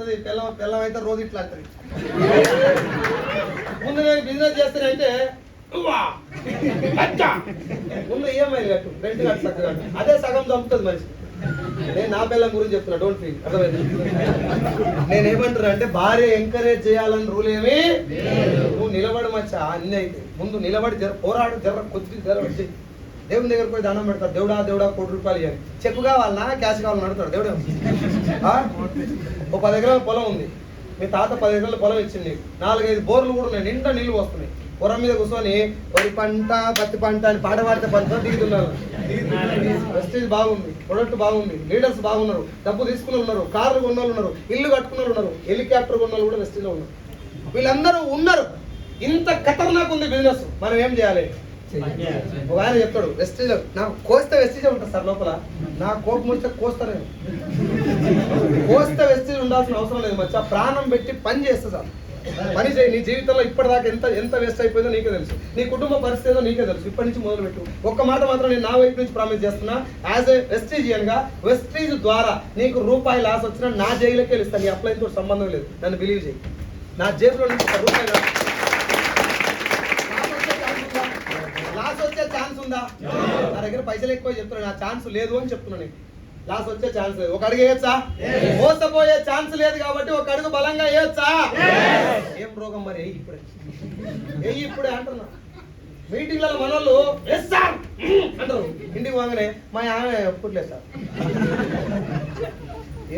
అంటది పిల్లం పిల్లం అయితే రోజు ఇట్లా అంటది ముందు నేను బిజినెస్ చేస్తానంటే. ముందు ఈఎంఐ కట్టు రెంట్ కట్టు చక్కగా. అదే సగం చంపుతుంది మనిషి. నేను నా పిల్లం గురించి చెప్తున్నా డోంట్ ఫీల్ అర్థమైంది? నేను ఏమంటున్నా అంటే భార్య ఎంకరేజ్ చేయాలని రూల్ ఏమి నువ్వు నిలబడి మచ్చా అన్ని అయితే. ముందు నిలబడి జర పోరాడు జర కొద్ది జర వచ్చి దేవుని దగ్గర పోయి దానం పెడతాడు దేవుడా దేవుడా కోటి రూపాయలు ఇవ్వాలి చెక్ కావాలన్నా క్యాష్ కావాలని? అడుగుతాడు. దేవుడు ఓ పది ఎకరాల పొలం ఉంది. మీ తాత పది ఎకరాల పొలం ఇచ్చింది నాలుగైదు బోర్లు కూడా ఉన్నాయి. నిండా నీళ్ళు వస్తున్నాయి పొరం మీద కూర్చొని వరి పంట పత్తి పంట అని పాట పాడితే పంట దిగుతున్నారు. వెస్టేజ్ బాగుంది. ప్రొడక్ట్ బాగుంది. లీడర్స్ బాగున్నారు. డబ్బు తీసుకున్న వాళ్ళు ఉన్నారు. కార్లు కొన్న వాళ్ళు ఉన్నారు. ఇల్లు కట్టుకున్న వాళ్ళు ఉన్నారు. హెలికాప్టర్ కొన్న కూడా వెస్టేజ్ ఉన్నారు. వీళ్ళందరూ ఉన్నారు. ఇంత ఖతర్నాక్ ఉంది బిజినెస్. మనం ఏం చేయాలి? ఒక ఆయన చెప్తాడు వెస్టేజ్ నాకు కోస్తే వెస్టేజ్ ఉంటుంది సార్ లోపల. నా కోపం వస్తే కోస్తానే కోస్తే వెస్టేజ్ ఉండాల్సిన అవసరం లేదు మచ్చా ప్రాణం పెట్టి పని చేస్తా సార్. పని చేయి నీ జీవితంలో ఇప్పటిదాకా ఎంత ఎంత వేస్ట్ అయిపోయిందో నీకే తెలుసు. నీ కుటుంబ పరిస్థితి ఏదో నీకే తెలుసు. ఇప్పటి నుంచి మొదలు పెట్టు ఒక్క మాట మాత్రం నేను నా వైపు నుంచి ప్రామిస్ చేస్తున్నా. యాజ్ ఏ వెస్టీజియన్గా వెస్టీజ్ ద్వారా నీకు రూపాయి లాస్ వచ్చినా నా జైలుకే ఇస్తాను నీ అప్లైన్తో సంబంధం లేదు. నన్ను బిలీవ్ చేయి. నా జేబులో నుంచి ఒక రూపాయి రాదు. లాస్ వచ్చే ఛాన్స్ ఉందా? నా దగ్గర పైసలు ఎక్కువ చెప్తున్నా నా ఛాన్స్ లేదు అని చెప్తున్నా నీకు లాస్ వచ్చే ఛాన్స్ లేదు. ఒక అడుగు వేయచ్చా? మోసపోయే ఛాన్స్ లేదు కాబట్టి ఒక అడుగు బలంగా వేయచ్చా? ఏం రోగం మరి? ఎయ్యి ఇప్పుడే. ఎయ్యి ఇప్పుడే అంటున్నా. మీటింగ్లలో మనోళ్ళు ఎస్ సార్ అంటారు. ఇంటికి పోగానే మా ఆమె ఒప్పుకోట్లేదు సార్.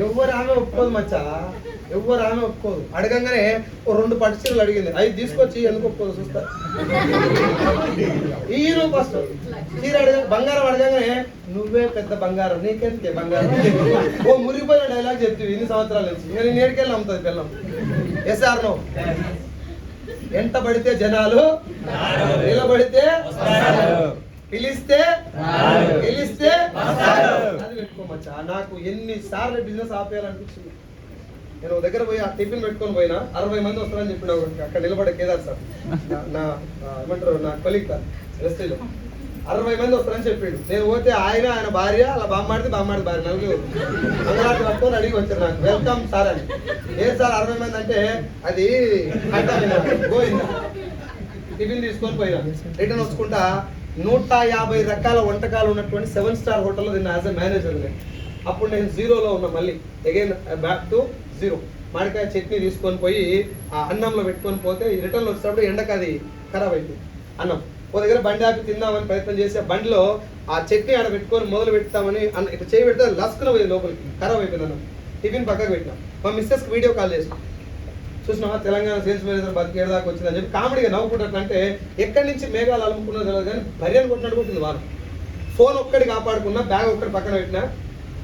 ఎవరు ఆమె ఒప్పుకోదు మచ్చా? ఎవరు ఆమె ఒప్పుకోదు. అడగంగానే ఓ రెండు పట్టు చీరలు అడిగింది. అవి తీసుకొచ్చి ఎందుకు ఒప్పుకోదు చూస్తా ఈ ఫస్ట్. చీర అడగ బంగారం అడగంగానే నువ్వే పెద్ద బంగారం నీకెందుకే బంగారం? ఓ మురిగిపోయిన డైలాగ్ చెప్తివి ఇన్ని సంవత్సరాల నుంచి. నేను ఏడికెళ్ళి అమ్ముతుంది పిల్లం. ఎస్ ఆర్ నో ఎంట పడితే జనాలు నిలబడితే పిలిస్తే పిలిస్తే పెట్టుకోమచ్చా? నాకు ఎన్ని సార్లు బిజినెస్ ఆపేయాలనిపించింది. నేను దగ్గర పోయి ఆ టిఫిన్ పెట్టుకొని పోయినా అరవై మంది వస్తారని చెప్పిన అక్కడ నిలబడే కేదార్ సార్. నా- ఏమంటారు నా కొలిక్ రెస్టీలో అరవై మంది వస్తారని చెప్పిండు. నేను పోతే ఆయన ఆయన భార్య అలా బామ్మాడితే బామ్మాడి భార్య నలుగురు. అందరూ పట్టుకొని అడిగి వచ్చారు నాకు. వెల్కమ్ సార్ అని. ఏ సార్ అరవై మంది అంటే అది కట్టాలి గోయిందా టిఫిన్ తీసుకొని పోయినా. రిటర్న్ వచ్చుకుంటా నూట యాభై రకాల వంటకాలు ఉన్నటువంటి సెవెన్ స్టార్ హోటల్లో తిన్న యాజ్ అ మేనేజర్ నేను. అప్పుడు నేను జీరోలో ఉన్నా మళ్ళీ. అగైన్ బ్యాక్ టు జీరో మామిడికాయ చట్నీ తీసుకొని పోయి ఆ అన్నంలో పెట్టుకొని పోతే రిటర్న్ వచ్చేటప్పుడు ఎండకు అది ఖరాబ్ అయింది అన్నం. ఓ దగ్గర బండి ఆపి తిందామని ప్రయత్నం చేసి ఆ బండిలో ఆ చట్నీ ఆడ పెట్టుకొని మొదలు పెడతామని అన్న ఇట్లా చేయి పెడితే లస్కున పోయింది లోపలికి. ఖరాబ్ అయిపోయింది అన్నం. టిఫిన్ పక్కకు పెట్టినా. మా మిస్సెస్కి వీడియో కాల్ చేసినాం. చూసినావా తెలంగాణ సేల్స్ మేనేజర్ బతికేడు దాకా వచ్చిందని చెప్పి కామెడీగా నవ్వుకుంటున్నట్టు అంటే ఎక్కడి నుంచి మేఘాలు అలుముకున్నదో తెలియదు కానీ భర్యను కొట్టినట్టు కొట్టింది వారు. ఫోన్ ఒక్కడి కాపాడుకున్నా బ్యాగ్ ఒక్కడి పక్కన పెట్టినా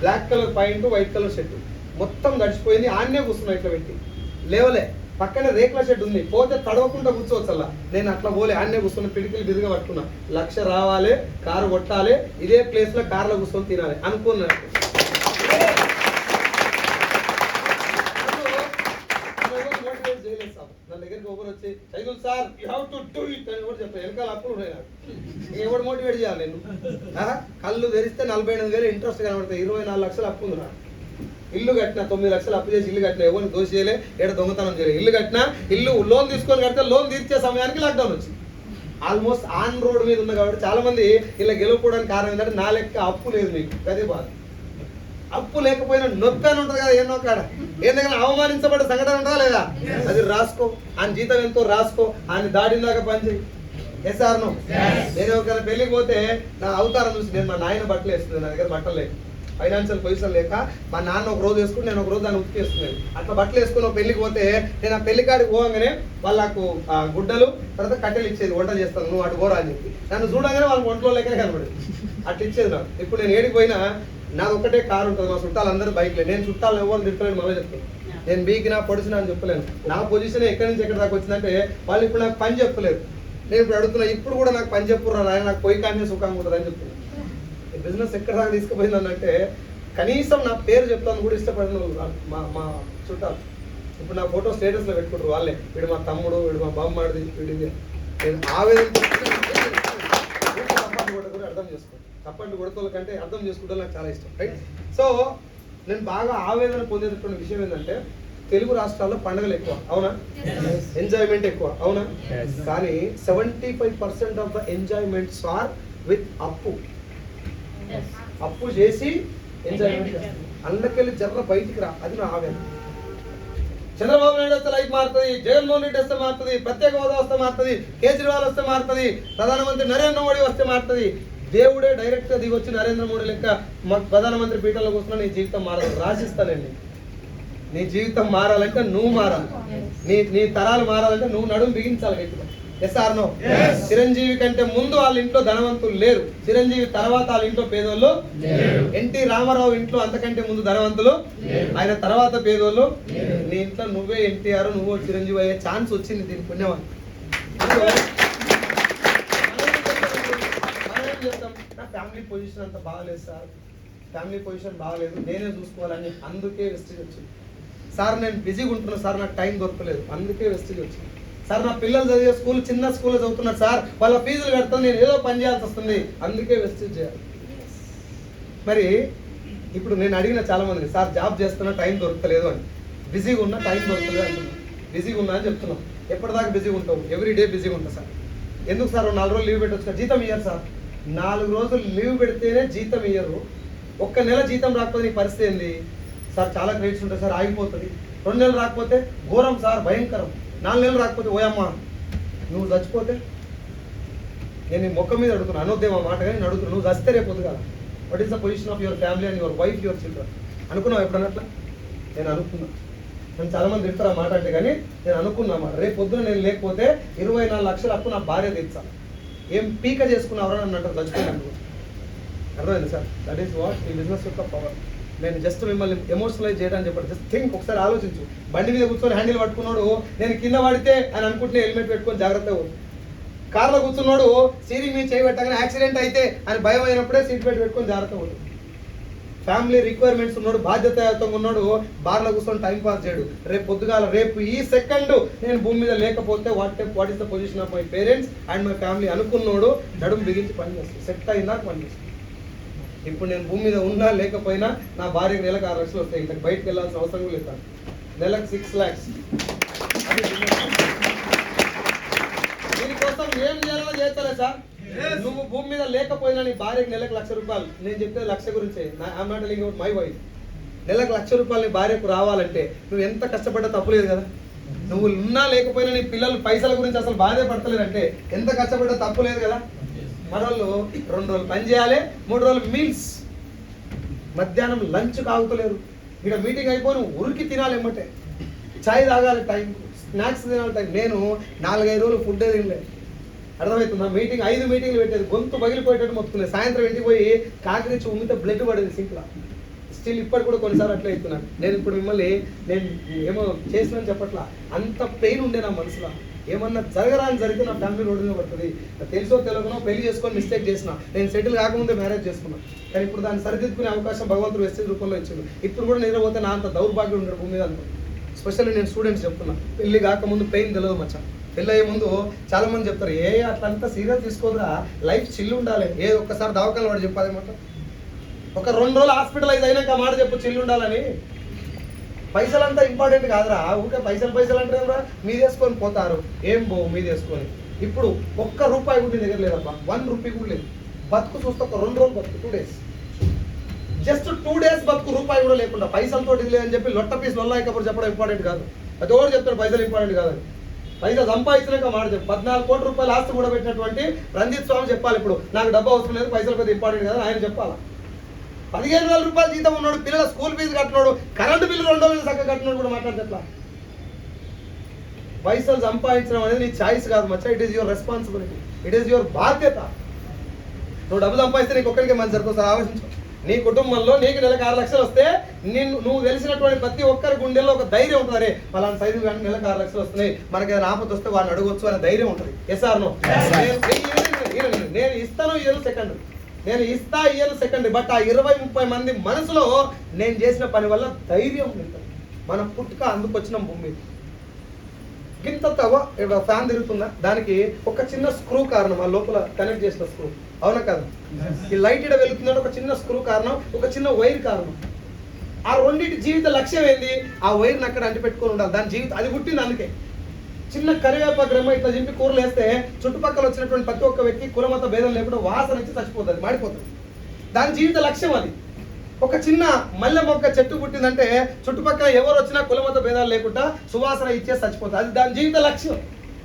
black colour point white colour shirt మొత్తం గడిచిపోయింది ఆన్నే కూర్చున్నా ఇట్లా పెట్టి. లేవలే. పక్కన రేకుల షెడ్ ఉంది. పోతే తడవకుండా కూర్చోవచ్చు అలా నేను అట్లా పోలే. అన్నే కూర్చున్న పిడికిలు బిరుగా పట్టుకున్నా. లక్ష రావాలి కారు కొట్టాలి ఇదే ప్లేస్లో కార్లో కూర్చొని తినాలి. అనుకున్నాను మోటివేట్ చేయలేదు సార్ నా దగ్గరికి ఐదు sir you have to do it అని కూడా చెప్పాను వెనకాల అప్పులు ఉన్నాయి నాకు. ఎవడు మోటివేట్ చేయాలి నేను? కళ్ళు తెరిస్తే నలభై ఎనిమిది వేలు ఇంట్రెస్ట్ కనబడతాయి. ఇరవై నాలుగు లక్షలు అప్పు ఉంది నాకు. ఇల్లు కట్టిన తొమ్మిది లక్షలు అప్పు చేసి ఇల్లు కట్టిన ఎవరిని దోష చేయలే? ఏడ దొంగతనం చేయలే? ఇల్లు కట్టినా ఇల్లు లోన్ తీసుకొని కడితే లోన్ తీర్చే సమయానికి లాక్డౌన్ వచ్చింది. ఆల్మోస్ట్ ఆన్ రోడ్ మీద ఉంది కాబట్టి చాలా మంది ఇలా గెలుపుకోవడానికి కారణం ఏంటంటే నా లెక్క అప్పు లేదు మీకు. అదే బాధ. అప్పు లేకపోయినా నొప్పి అని ఉంటుంది కదా ఎన్నో కాడ. ఎందుకంటే అవమానించబడ్డ సంఘటన ఉంటుందా లేదా? అది రాసుకో. ఆయన జీతం ఎంతో రాసుకో. ఆయన దాకా పనిచేయి. ఎస్ ఆర్ నో నేను ఒక పెళ్ళికి పోతే నా అవతారం చూసి నేను మా నాయన బట్టలు వేస్తుంది నా దగ్గర బట్టలు లేక ఫైనాన్షియల్ పొజిషన్ లేక మా నాన్న ఒక రోజు వేసుకుని నేను ఒక రోజు దాన్ని ఉతికి వేసుకున్నాను అట్లా బట్టలు వేసుకుని ఒక పెళ్ళికి పోతే నేను ఆ పెళ్ళి కాడికి పోగానే వాళ్ళకు ఆ గుడ్డలు తర్వాత కట్టెలు ఇచ్చేది వంట చేస్తాను నువ్వు అటు పోరా అని చెప్పి. నన్ను చూడగానే వాళ్ళకి ఒంట్లో లెక్కనే కనబడేది. అట్లా ఇచ్చేది నాకు. ఇప్పుడు నేను ఏడికి పోయినా నాది ఒకటే కారు ఉంటుంది మా చుట్టాలు అందరూ బైక్లే. నేను చుట్టాలు ఎవరు తిట్టలేను మళ్ళీ చెప్తాను నేను బీకినా పొడిచినా అని చెప్పలేను. నా పొజిషన్ ఎక్కడి నుంచి ఎక్కడి దాకా వచ్చిందంటే వాళ్ళు ఇప్పుడు నాకు పని చెప్పలేరు. నేను ఇప్పుడు అడుగుతున్నా ఇప్పుడు కూడా నాకు పని చెప్పురా నాయన నాకు పోయి కానీ సుఖంగా ఉంటుంది అని చెప్తున్నా. ఈ బిజినెస్ ఎక్కడ దాకా తీసుకుపోయిందని అంటే కనీసం నా పేరు చెప్తాను కూడా ఇష్టపడిన మా మా చుట్టాలు. ఇప్పుడు నా ఫోటో స్టేటస్లో పెట్టుకుంటారు వాళ్ళే. వీడు మా తమ్ముడు వీడు మా బామ్మడిది వీడిది. నేను ఆవేదన అర్థం చేసుకో చప్పట్లు కొడతల కంటే అర్థం చేసుకోవడం నాకు చాలా ఇష్టం రైట్ సో నేను బాగా ఆవేదన పొందేటటువంటి విషయం ఏంటంటే తెలుగు రాష్ట్రాల్లో పండుగలు ఎక్కువ అవునా? ఎంజాయ్మెంట్ ఎక్కువ అవునా. కానీ seventy five percent of the enjoyments are with అప్పు అప్పు చేసి ఎంజాయ్మెంట్ అందుకెళ్ళి జర్ర బయటికి రా అది నా ఆవేదన. చంద్రబాబు నాయుడు వస్తే లైఫ్ మారుతుంది జగన్మోహన్ రెడ్డి వస్తే మారుతుంది ప్రత్యేక హోదా వస్తే మారుతుంది కేజ్రీవాల్ వస్తే మారుతుంది ప్రధానమంత్రి నరేంద్ర మోడీ వస్తే మారుతుంది దేవుడే డైరెక్ట్గా దిగొచ్చి నరేంద్ర మోడీ లెక్క ప్రధానమంత్రి పీఠంలో కూర్చున్నా నీ జీవితం మారదు రాసిస్తానండి నీ జీవితం మారాలంటే నువ్వు మారాలి నీ నీ తరాలు మారాలంటే నువ్వు నడుము బిగించాలి గట్టిగా ఎస్ ఆర్ నో. చిరంజీవి కంటే ముందు వాళ్ళ ఇంట్లో ధనవంతులు లేరు చిరంజీవి తర్వాత వాళ్ళ ఇంట్లో పేదోళ్ళు. ఎన్టీ రామారావు ఇంట్లో అంతకంటే ముందు ధనవంతులు. ఆయన తర్వాత పేదోళ్ళు. నీ ఇంట్లో నువ్వే ఎన్టీఆర్ నువ్వు చిరంజీవి అయ్యే ఛాన్స్ వచ్చింది దీని పుణ్యమని నా ఫ్యామిలీ పొజిషన్ అంత బాగలేదు సార్. ఫ్యామిలీ పొజిషన్ బాగలేదు. నేనే చూసుకోవాలని అందుకే వెస్టేజ్ వచ్చింది సార్ నేను బిజీగా ఉంటున్నాను సార్ నాకు టైం దొరకలేదు. అందుకే వెస్టేజ్ వచ్చింది సార్ నా పిల్లలు చదివే స్కూల్ చిన్న స్కూల్లో చదువుతున్నారు సార్. వాళ్ళ ఫీజులు కడతాను నేను ఏదో పని చేయాల్సి వస్తుంది. అందుకే వెస్టేజ్ చేయాలి. మరి ఇప్పుడు నేను అడిగిన చాలా మంది సార్ జాబ్ చేస్తున్నా టైం దొరకలేదు అని. బిజీగా ఉన్నా టైం దొరకలేదు అంటున్నాను బిజీగా ఉన్నా అని చెప్తున్నాం. ఎప్పటిదాకా బిజీగా ఉంటావు? ఎవ్రీ డే బిజీగా ఉంటా సార్. ఎందుకు సార్ నాలుగు రోజులు లీవ్ పెట్టొచ్చు జీతం ఇయ్యారు సార్. నాలుగు రోజులు లీవ్ పెడితేనే జీతం ఇయ్యరు. ఒక్క నెల జీతం రాకపోతే నీ పరిస్థితి ఏంది? సార్ చాలా క్రెడిట్స్ ఉంటాయి సార్ ఆగిపోతుంది. రెండు నెలలు రాకపోతే ఘోరం సార్ భయంకరం. నాలుగు నెలలు రాకపోతే ఓయమ్మా నువ్వు చచ్చిపోతే నేను నీ మొక్క మీద అడుగుతున్నా అనొద్దేమో మా మాట కానీ నేను అడుగుతున్నా. నువ్వు చస్తే రేపు కదా what is the position of your family and your wife your children అనుకున్నావు ఎప్పుడన్నట్లా నేను అనుకున్నా. నేను చాలామంది తిడతారు ఆ మాట అంటే కానీ నేను అనుకున్నా మాట. రేపు పొద్దున నేను లేకపోతే ఇరవై నాలుగు లక్షల అప్పు నా భార్య తీర్చాలి. ఏం పీక చేసుకున్నావరా నన్ను అంటారు చచ్చిపోయినాను అర్థమైంది సార్? దట్ ఈస్ వాట్ ఈ బిజినెస్ యొక్క పవర్ నేను జస్ట్ మిమ్మల్ని ఎమోషనలైజ్ చేయడానికి చెప్పండి జస్ట్ థింక్ ఒకసారి ఆలోచించు. బండి మీద కూర్చొని హ్యాండిల్ పట్టుకున్నాడు నేను కింద పడితే అని అనుకుంటే హెల్మెట్ పెట్టుకొని జాగ్రత్తగా కార్లో కూర్చున్నాడు సీరింగ్ మీద చేయబెట్టగానే యాక్సిడెంట్ అయితే అని భయం అయినప్పుడే సీట్ బెల్ట్ పెట్టుకొని జాగ్రత్తగా ఉంది ఫ్యామిలీ రిక్వైర్మెంట్స్ ఉన్నాడు బాధ్యతతో ఉన్నాడు బార్లో కూర్చొని టైం పాస్ చేయడు. రేపు పొద్దుగాల రేపు ఈ సెకండ్ నేను భూమి మీద లేకపోతే what what is the position of my parents and my family అనుకున్నాడు నడుము బిగించి పని సెట్ అయిందా పని ఇప్పుడు నేను భూమి మీద ఉన్నా లేకపోయినా నా భార్యకి నెలకు ఆరు లక్షలు వస్తాయి. ఇంకా బయటకు వెళ్ళాల్సిన అవసరం కూడా లేదు నెలకు సిక్స్ ల్యాక్స్ ఏం చేయాలో చేస్తలే సార్? నువ్వు భూమి మీద లేకపోయినా నీ భార్యకి నెలకు లక్ష రూపాయలు. నేను చెప్పేది లక్ష గురించే. I'm not telling my wife నెలకు లక్ష రూపాయలు నీ భార్యకు రావాలంటే నువ్వు ఎంత కష్టపడ్డా తప్పులేదు కదా? నువ్వు ఉన్నా లేకపోయినా నీ పిల్లలు పైసల గురించి అసలు బాధే పడతలేరంటే ఎంత కష్టపడ్డా తప్పు లేదు కదా? మనోళ్ళు రెండు రోజులు పని చేయాలి మూడు రోజులు మీల్స్ మధ్యాహ్నం లంచ్ కాగుతలేరు ఇక్కడ మీటింగ్ అయిపోయి ఉరికి తినాలి ఎమ్మటే. చాయ్ తాగాలి టైం స్నాక్స్ తినాలి టైం నేను నాలుగైదు రోజులు ఫుడ్ తినలేదు అర్థమవుతుందా? మీటింగ్ ఐదు మీటింగ్లు పెట్టేది. గొంతు పగిలిపోయేటట్టు మొత్తుకునేది సాయంత్రం ఇంటికి పోయి కాకరించి ఉమ్మితే బ్లడ్ పడేది సింక్లో. స్టిల్ ఇప్పటి కూడా కొన్నిసార్లు అట్లా అవుతున్నాను. నేను ఇప్పుడు మిమ్మల్ని నేను ఏమో చేసినా చెప్పట్లా. అంత పెయిన్ ఉండే నా మనసులో. ఏమన్నా జరగరాని జరిగితే నా ఫ్యామిలీ రోడ్డు మీద పడుతుంది. తెలుసో తెలియకనో పెళ్ళి చేసుకొని మిస్టేక్ చేసిన. నేను సెటిల్ కాకముందే మ్యారేజ్ చేసుకున్నాను కానీ ఇప్పుడు దాన్ని సరిదిద్దుకునే అవకాశం భగవంతుడు వెస్టేజ్ రూపంలో ఇచ్చిండు. ఇప్పుడు కూడా నిద్రపోతే నా అంత దౌర్భాగ్యం ఉండడు భూమి మీద స్పెషల్లీ నేను స్టూడెంట్స్ చెప్తున్నా. పెళ్ళి కాకముందు పెయిన్ తెలియదు మచ్చా. పెళ్ళి అయ్యే ముందు చాలా మంది చెప్తారు ఏ అట్లంతా సీరియస్ తీసుకోదురా లైఫ్ చిల్లు ఉండాలి. ఏ ఒక్కసారి దవాఖాన వాడు చెప్పాలి మాట ఒక రెండు రోజులు హాస్పిటలైజ్ అయినాక మాట చెప్పు చిల్లు ఉండాలని. పైసలు అంతా ఇంపార్టెంట్ కాదురా ఊరికే పైసలు పైసలు అంటే మీదేసుకొని పోతారు. ఏం బో మీదేసుకొని ఇప్పుడు ఒక్క రూపాయి కూడా నీ దగ్గర లేదబ్బా వన్ రూపీ కూడా లేదు. బతుకు చూస్తే ఒక రెండు రోజులు బతుకు two days just two days బతుకు రూపాయి కూడా లేకుండా పైసలతో ఇది లేదని చెప్పి లొట్ట పీస్ నొల్లాయికప్పుడు చెప్పడం ఇంపార్టెంట్ కాదు. అది ఎవరు చెప్తారు పైసలు ఇంపార్టెంట్ కాదని. పైసలు సంపాదించినాక మాట చెప్పు. పద్నాలుగు కోట్ల రూపాయలు ఆస్తి కూడా పెట్టినటువంటి రంజిత్ స్వామి చెప్పాలి ఇప్పుడు. నాకు డబ్బు అవసరం లేదు పైసలు పెద్ద ఇంపార్టెంట్ కదా ఆయన చెప్పాలా? పదిహేను వేల రూపాయలు జీతం ఉన్నాడు పిల్లల స్కూల్ ఫీజు కట్టినాడు కరెంటు బిల్లు రెండు వేలు చక్కగా కట్టినాడు కూడా మాట్లాడట్లా పైసలు సంపాదించడం అనేది నీ ఛాయిస్ కాదు మచ్చా. It is your responsibility it is your బాధ్యత. నువ్వు డబ్బు సంపాదిస్తే నీకు ఒక్కరికి మంచి సరిపోతుంది ఆలోచించు. నీ కుటుంబంలో నీకు నెలకు ఆరు లక్షలు వస్తే నిన్ను నువ్వు తెలిసినటువంటి ప్రతి ఒక్కరి గుండెల్లో ఒక ధైర్యం ఉంటుంది. అరే పలానా సైజు కానీ నెలకు ఆరు లక్షలు వస్తున్నాయి. మనకి ఏదైనా ఆపద వస్తే వాళ్ళని అడగొచ్చు అనే ధైర్యం ఉంటుంది. ఎస్ ఆర్ నో నేను ఇస్తాను ఇయర్ సెకండ్ నేను ఇస్తా ఇయర్ సెకండ్ బట్ ఆ ఇరవై ముప్పై మంది మనసులో నేను చేసిన పని వల్ల ధైర్యం ఉంటుంది. మన పుట్టుక అందుకొచ్చిన భూమి. గింత తవ ఇక్కడ ఫ్యాన్ తిరుగుతుందా? దానికి ఒక చిన్న స్క్రూ కారణం ఆ లోపల కనెక్ట్ చేసిన స్క్రూ అవునా కదా? ఈ లైట్ ఇక్కడ వెళ్తుందంటే ఒక చిన్న స్క్రూ కారణం ఒక చిన్న వైర్ కారణం. ఆ రెండింటి జీవిత లక్ష్యం ఏంది? ఆ వైర్ని అక్కడ అంటి పెట్టుకొని ఉండాలి. దాని జీవితం అది పుట్టింది అందుకే. చిన్న కరివేపాకు రెమ్మ ఇట్లా చింపి కూరలు వేస్తే చుట్టుపక్కల వచ్చినటువంటి ప్రతి ఒక్క వ్యక్తి కులమత భేదం లేకుండా వాసన ఇచ్చి చచ్చిపోతుంది మాడిపోతుంది. దాని జీవిత లక్ష్యం అది. ఒక చిన్న మల్లె మొక్క చెట్టు పుట్టిందంటే చుట్టుపక్కల ఎవరు వచ్చినా కులమత భేదాలు లేకుండా సువాసన ఇచ్చే చచ్చిపోతుంది అది దాని జీవిత లక్ష్యం.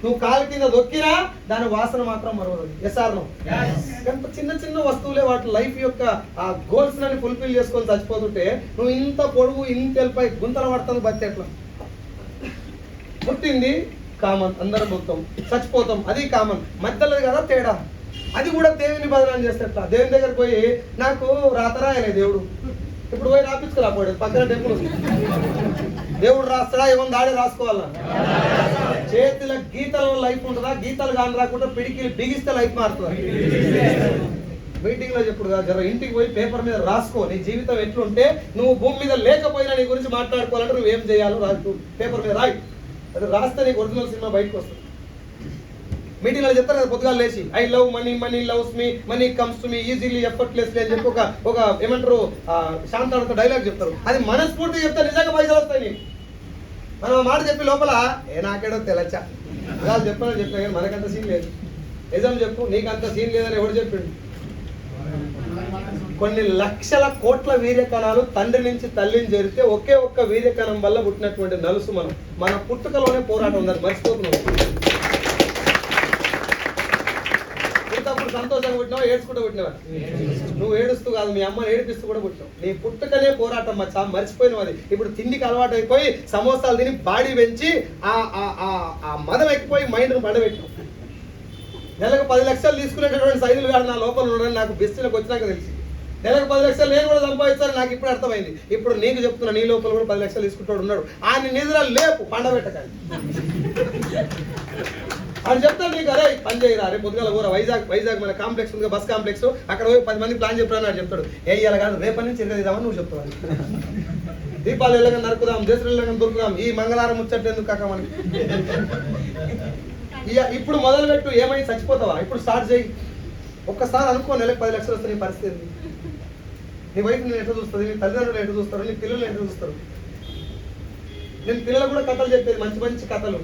నువ్వు కాలు కింద దొక్కినా దాని వాసన మాత్రం మరవదు. ఎస్ఆర్ నో ఎంత చిన్న చిన్న వస్తువులే వాటి లైఫ్ యొక్క ఆ గోల్స్ని ఫుల్ఫిల్ చేసుకొని చచ్చిపోతుంటే నువ్వు ఇంత పొడుగు ఇంత వెళ్ళిపోయి గుంతలు పడుతుంది బతి ఎట్లా? పుట్టింది కామన్ అందరం పుడతాం. చచ్చిపోతాం. అది కామన్. మధ్యలో కదా తేడా. అది కూడా దేవుని బదనాలు చేస్తే ఎట్లా? దేవుని దగ్గర పోయి నాకు రాత రాయలే దేవుడు. ఇప్పుడు పోయి రాపించుకురాపోయాడు పక్కన టెంపుల్ ఉంది. దేవుడు రాస్తాడా? ఏమన్నా దాడి రాసుకోవాలా? చేతుల గీతల లైఫ్ ఉంటుందా? గీతలు కాని రాకుండా పిడికి బిగిస్తే లైఫ్ మారుతుంది? మీటింగ్లో చెప్పుడు జర ఇంటికి పోయి పేపర్ మీద రాసుకో. నీ జీవితం ఎట్లుంటే నువ్వు భూమి మీద లేకపోయినా నీ గురించి మాట్లాడుకోవాలంటే నువ్వు ఏం చేయాలో రాసు పేపర్ మీద రాయి. అది రాస్తే నీకు ఒరిజినల్ సినిమా బయటకు వస్తుంది. మీటింగ్లో చెప్తారు కదా పొద్దుగాలు లేచి I love money money loves me money comes to me easily effortlessly అని చెప్పి ఒక ఒక ఏమంటారు ఆ, డైలాగ్ చెప్తారు. అది మనస్ఫూర్తి చెప్తే నిజంగా పైసలు వస్తాయి నీకు. మనం మాట చెప్పి లోపల ఏ నాకేడో తెలచ్చా ఇలా చెప్పాలని చెప్పినా కానీ మనకంత సీన్ లేదు. నిజం చెప్పు నీకు అంత సీన్ లేదని ఎవడు చెప్పిండు? కొన్ని లక్షల కోట్ల వీర్యకణాలు తండ్రి నుంచి తల్లిని చేరితే ఒకే ఒక్క వీర్యకణం వల్ల పుట్టినటువంటి నలుసు మనం. మన పుట్టుకలోనే పోరాటం ఉందని మర్చిపోతున్నాం పుట్టినప్పుడు సంతోషంగా పుట్టినావా? ఏడ్చుకుంటూ పుట్టినవా? నువ్వు ఏడుస్తూ కాదు మీ అమ్మని ఏడిపిస్తూ కూడా పుట్టావు నీ పుట్టుకనే పోరాటం మచ్చా మర్చిపోయినావు అది. ఇప్పుడు తిండికి అలవాటు అయిపోయి సమోసాలు తిని బాడీ పెంచి ఆ ఆ- ఆ- ఆ మదం ఎక్కిపోయి మైండ్ను పండబెట్టినావు. నెలకు పది లక్షలు తీసుకునేటటువంటి సైజులు కాదు నా లోపల ఉండడం నాకు బిస్టీలకు వచ్చినాక తెలిసి. నెలకు పది లక్షలు నేను కూడా సంపాదిస్తాను నాకు ఇప్పుడు అర్థమైంది. ఇప్పుడు నీకు చెప్తున్నా నీ లోపల కూడా పది లక్షలు తీసుకుంటాడు ఉన్నాడు. ఆయన నిద్ర లేపు పండబెట్టకండి. అని చెప్తాను నీకు అరే పని చేయరా రేపు పొద్దుగాల ఊర వైజాగ్ వైజాగ్ మన కాంప్లెక్స్ ఉంది బస్ కాంప్లెక్స్. అక్కడ పోయి పది మంది ప్లాన్ చెప్పారు అని చెప్తాడు. ఏ ఇయ్యాలి కాదు రేపటి నుంచి ఎరగదిద్దామని నువ్వు చెప్తావు దీపాలు వెళ్ళగా నరుకుదాం దేశం వెళ్ళగా దొరుకుదాం. ఈ మంగళవారం ముచ్చట్టు ఎందుకు కాక మనకి? ఇక ఇప్పుడు మొదలు పెట్టు ఏమైంది చచ్చిపోతావా? ఇప్పుడు స్టార్ట్ చేయి. ఒక్కసారి అనుకో నెలకు పది లక్షలు వస్తాయి నీ పరిస్థితి నీ వైఫ్ నేను ఎట్లా చూస్తుంది? నీ తల్లిదండ్రులు ఎట్లా చూస్తారు? నీ పిల్లలు ఎట్లా చూస్తారు? నేను పిల్లలు కూడా కథలు చెప్పేది మంచి మంచి కథలు.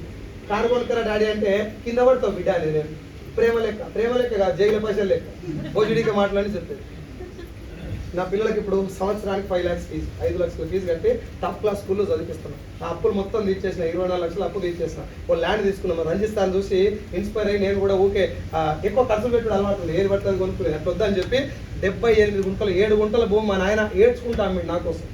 కారు కొనుక్కరా డాడీ అంటే కింద పడతావు బిడ్డ అని నేను. ప్రేమ లెక్క ప్రేమ లెక్క కాదు జైలు పైసలు లెక్క. భోజుడిగా మాట్లాడి చెప్పేది. నా పిల్లలకి ఇప్పుడు సంవత్సరానికి ఫైవ్ ల్యాక్స్ ఫీజు ఐదు లక్షల ఫీజు కట్టి టాప్ క్లాస్ స్కూల్లో చదివిస్తున్నాను ఆ అప్పులు మొత్తం తీర్చేసిన ఇరవై నాలుగు లక్షలు అప్పు తీర్చేసిన. ఓ ల్యాండ్ తీసుకున్నాం రంజిస్తాను చూసి ఇన్స్పైర్ అయ్యి నేను కూడా ఊకే ఎక్కువ ఖర్చు పెట్టడం అలవాటు ఉంది ఏది పడుతుంది కొనుక్కోలేదు. అట్లా వద్దని చెప్పి డెబ్బై ఎనిమిది గుంటలు ఏడు గుంటల భూమి మా నాయన ఏడ్చుకుంటా అమ్మిడు నా కోసం.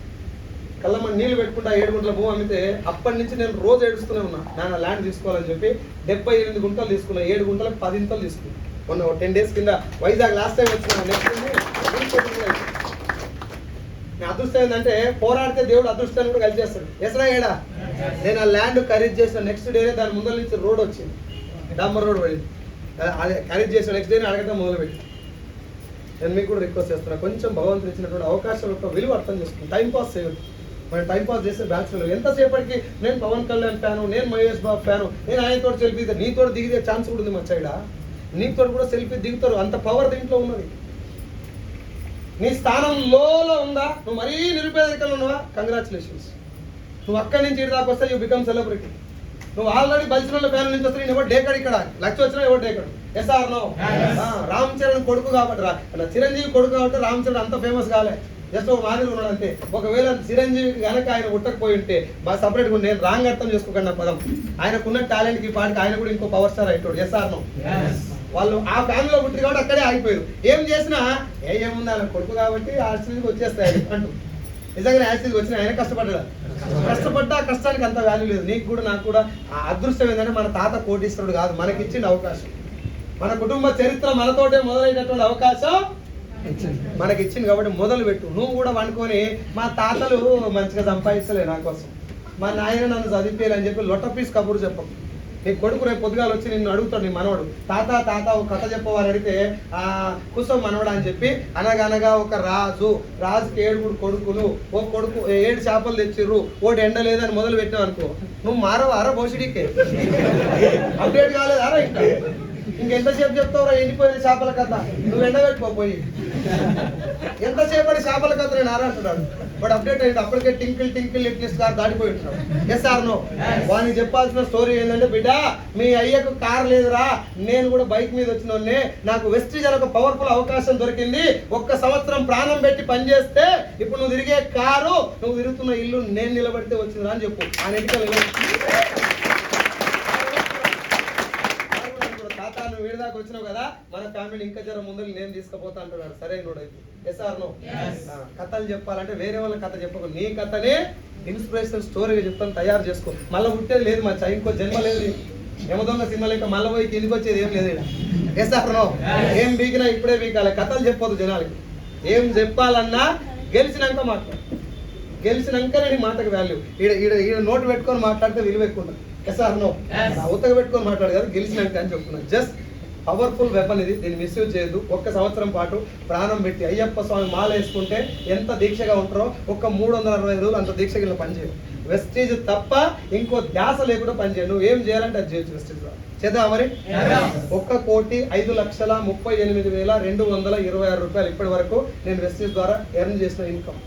కళ్ళమ్మ నీళ్ళు పెట్టుకుంటా ఏడు గుంటల భూమి అమ్మితే అప్పటి నుంచి నేను రోజు ఏడుస్తూనే ఉన్నా. నాన్న ల్యాండ్ తీసుకోవాలని చెప్పి డెబ్బై ఎనిమిది గుంటలు తీసుకున్నా ఏడు గుంటలు పది ఇంతలు తీసుకున్నా. మొన్న టెన్ డేస్ కింద వైజాగ్ లాస్ట్ టైం వచ్చిన నెక్స్ట్ అదృష్టం ఏంటంటే పోరాడితే దేవుడు అదృష్టాన్ని కూడా కలిసి చేస్తాడు ఎసరా ఏడా? నేను ఆ ల్యాండ్ ఖరీదు చేసిన నెక్స్ట్ డేనే దాని ముందర నుంచి రోడ్ వచ్చింది. డాంబర్ రోడ్ వెళ్ళింది అదే ఖరీదు చేసిన నెక్స్ట్ డేనే అడగటం మొదలుపెట్టి నేను మీకు కూడా రిక్వెస్ట్ చేస్తున్నా. కొంచెం భగవంతుడు ఇచ్చినటువంటి అవకాశం యొక్క విలువ అర్థం చేసుకుని టైం పాస్ చేయొద్దు. మనం టైం పాస్ చేసే బ్యాచ్లో ఎంతసేపటికి నేను పవన్ కళ్యాణ్ ఫ్యాను నేను మహేష్ బాబు ఫ్యాను నేను ఆయనతో సెల్ఫీ నీతో దిగితే ఛాన్స్ కూడా ఉంది మా సైడ్ నీతో కూడా సెల్ఫీ దిగుతారు అంత పవర్ దీంట్లో ఉన్నది. నీ స్థానం లోలో ఉందా? నువ్వు మరీ నిరుపేదరికంలో ఉన్నావా? కంగ్రాచులేషన్స్ నువ్వు అక్కడి నుంచి ఇటు దాకా వస్తే యూ బికమ్ సెలబ్రిటీ నువ్వు ఆల్రెడీ బలిసిన ఫ్యాన్ నుంచి వస్తే నేను ఎవరు డేకడ్ ఇక్కడ? లక్ష వచ్చినా ఎవరు డేకడ్? Yes or no Ram Charan కొడుకు కాబట్టి రా. చిరంజీవి కొడుకు కాబట్టి రామ్ చరణ్ అంత ఫేమస్ కాలే. జస్ట్ ఒక మాదిరి ఉన్నాడు అంతే ఒకవేళ చిరంజీవి కనుక ఆయన ఉట్టకపోయి ఉంటే మా సపరేట్ నేను రాంగ్ అర్థం చేసుకోకండి నా పదం. ఆయనకున్న టాలెంట్కి పాటికి ఆయన కూడా ఇంకో పవర్ స్టార్ అయిపోయాడు. ఎస్ ఆర్ నో వాళ్ళు ఆ ఫ్యామిలీలో పుట్టి కాబట్టి అక్కడే ఆగిపోయారు. ఏం చేసినా ఏ ఏముంది ఆయన కొడుకు కాబట్టి ఆ స్థితికి వచ్చేస్తాయి అంటూ. నిజంగా ఆ స్థితికి వచ్చిన ఆయన కష్టపడ్డా కష్టపడ్డా ఆ కష్టానికి అంత వాల్యూ లేదు. నీకు కూడా నాకు కూడా ఆ అదృష్టం ఏంటంటే మన తాత కోటీశ్వరుడు కాదు. మనకి ఇచ్చిన అవకాశం. మన కుటుంబ చరిత్ర మనతోటే మొదలైనటువంటి అవకాశం మనకి ఇచ్చింది కాబట్టి మొదలు పెట్టు నువ్వు కూడా వండుకొని మా తాతలు మంచిగా సంపాదిస్తలే నా కోసం. మా నాయన నన్ను చదివిపోయాలి అని చెప్పి లొట్ట పీస్ కబురు చెప్పం నీ కొడుకు రేపు పొద్దుగాలు వచ్చి నిన్ను అడుగుతాడు నీ మనవడు. తాత తాత ఒక కథ చెప్పవాలని అడిగితే ఆ కుసం మనవడు అని చెప్పి అనగనగా ఒక రాజు రాజుకి ఏడుగురు కొడుకులు ఓ కొడుకు ఏడు చేపలు తెచ్చిర్రు ఓటి ఎండ లేదని మొదలు పెట్టావు అనుకో. నువ్వు మారవారా భోషుడికే అప్డేట్ కాలేదారా ఇంకా. ఇంకెంతసేపు చెప్తావురా ఎండిపోయిన చేపల కథ. నువ్వు ఎండబెట్టుకోపోయి ఎంతసేపటి చేపల కథ నేను ఆరంటున్నాడు వాడు అప్డేట్ అయ్యింది అప్పటికే టింకిల్ టింకిల్ లిట్లిస్ట్ కార్ దాటిపోయి ఉంటున్నాడు ఎస్ ఆర్ నో వానికి చెప్పాల్సిన స్టోరీ ఏంటంటే బిడ్డ మీ అయ్యకు కార్ లేదురా. నేను కూడా బైక్ మీద వచ్చిన. నాకు వెస్టీజ్ అనే ఒక పవర్ఫుల్ అవకాశం దొరికింది. ఒక్క సంవత్సరం ప్రాణం పెట్టి పనిచేస్తే ఇప్పుడు నువ్వు తిరిగే కారు నువ్వు తిరుగుతున్న ఇల్లు నేను నిలబడితే వచ్చిందిరా అని చెప్పు. ఆయన ఎన్నికలు తాత నువ్వు వీడి దాకా వచ్చినావు కదా మన ఫ్యామిలీ ఇంకా జర ముందు నేను తీసుకుపోతా అంటున్నాడు సరే నోడు ఎస్ ఆర్ నో కథలు చెప్పాలంటే వేరే వాళ్ళ కథ చెప్పకు. నీ కథనే ఇన్స్పిరేషన్ స్టోరీగా చెప్తాను తయారు చేసుకో. మళ్ళీ పుట్టేది లేదు మచ్చా ఇంకో జన్మ లేదు. యమదొంగ సినిమా లేక మళ్ళీ పోయి కిందికి వచ్చేది ఏం లేదు ఎస్ ఆర్ నో ఏం బీకినా ఇప్పుడే బీకాలి. కథలు చెప్పొద్దు జనాలకి. ఏం చెప్పాలన్నా గెలిచినాక మాట్లాడు. గెలిచినాక నీ మాటకి వాల్యూ ఈడ ఈడ ఈడ నోటు పెట్టుకొని మాట్లాడితే విలువ ఎక్కువ ఉంటుంది. ఎస్ ఆర్ నో ఉత్తగా పెట్టుకొని మాట్లాడు కదా గెలిచినాక అని చెప్తున్నాను జస్ట్ పవర్ఫుల్ వెపన్ ఇది. దీన్ని మిస్యూజ్ చేయొద్దు. ఒక్క సంవత్సరం పాటు ప్రాణం పెట్టి అయ్యప్ప స్వామి మాల వేసుకుంటే ఎంత దీక్షగా ఉంటారో ఒక్క మూడు వందల అరవై రోజులు అంత దీక్షగా పనిచేయదు వెస్టీజ్ తప్ప ఇంకో ధ్యాస లేకుండా పనిచేయదు నువ్వు ఏం చేయాలంటే అది చేయొచ్చు వెస్టీజ్ చేద్దాం మరి? ఒక్క కోటి ఐదు లక్షల ముప్పై ఎనిమిది వేల రెండు వందల ఇరవై ఆరు రూపాయలు ఇప్పటి వరకు నేను వెస్టీజ్ ద్వారా ఎర్న్ చేసిన ఇన్కమ్.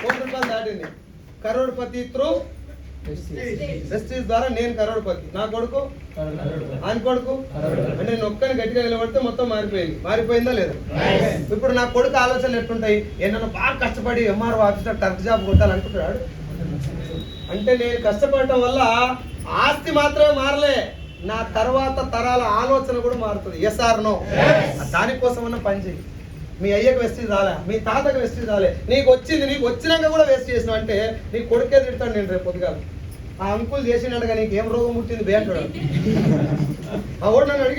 కోటి రూపాయలు దాటింది. కరోడ్పతి త్రూ వెస్టీజ్ ద్వారా నేను కరోడ్పతి నా కొడుకు? ఆయన కొడుకు? అంటే నేను ఒక్కని గట్టిగా నిలబడితే మొత్తం మారిపోయింది. మారిపోయిందా లేదా? ఇప్పుడు నా కొడుకు ఆలోచనలు ఎట్లుంటాయి? ఏమన్నా బాగా కష్టపడి ఎంఆర్ఓ ఆఫీసర్ టర్క్ జాబ్ కొట్టాలనుకుంటున్నాడు? అంటే నేను కష్టపడటం వల్ల ఆస్తి మాత్రమే మారలే. నా తర్వాత తరాల ఆలోచన కూడా మారుతుంది. ఎస్ ఆర్ నో దానికోసమన్నా పని చేయి మీ అయ్యకు వెస్టీజ్ రాలే మీ తాతకు వెస్టీజ్ రాలే. నీకు వచ్చింది నీకు వచ్చినాక కూడా వేస్ట్ చేసినావు అంటే నీ కొడుకే తిడతాడు నేను రేపు పొద్దుగాల. ఆ అంకుల్ చేసినట్టుగా నీకు ఏం రోగం పుట్టింది బే అంటాడు. ఆ ఓడు నన్ను అడిగి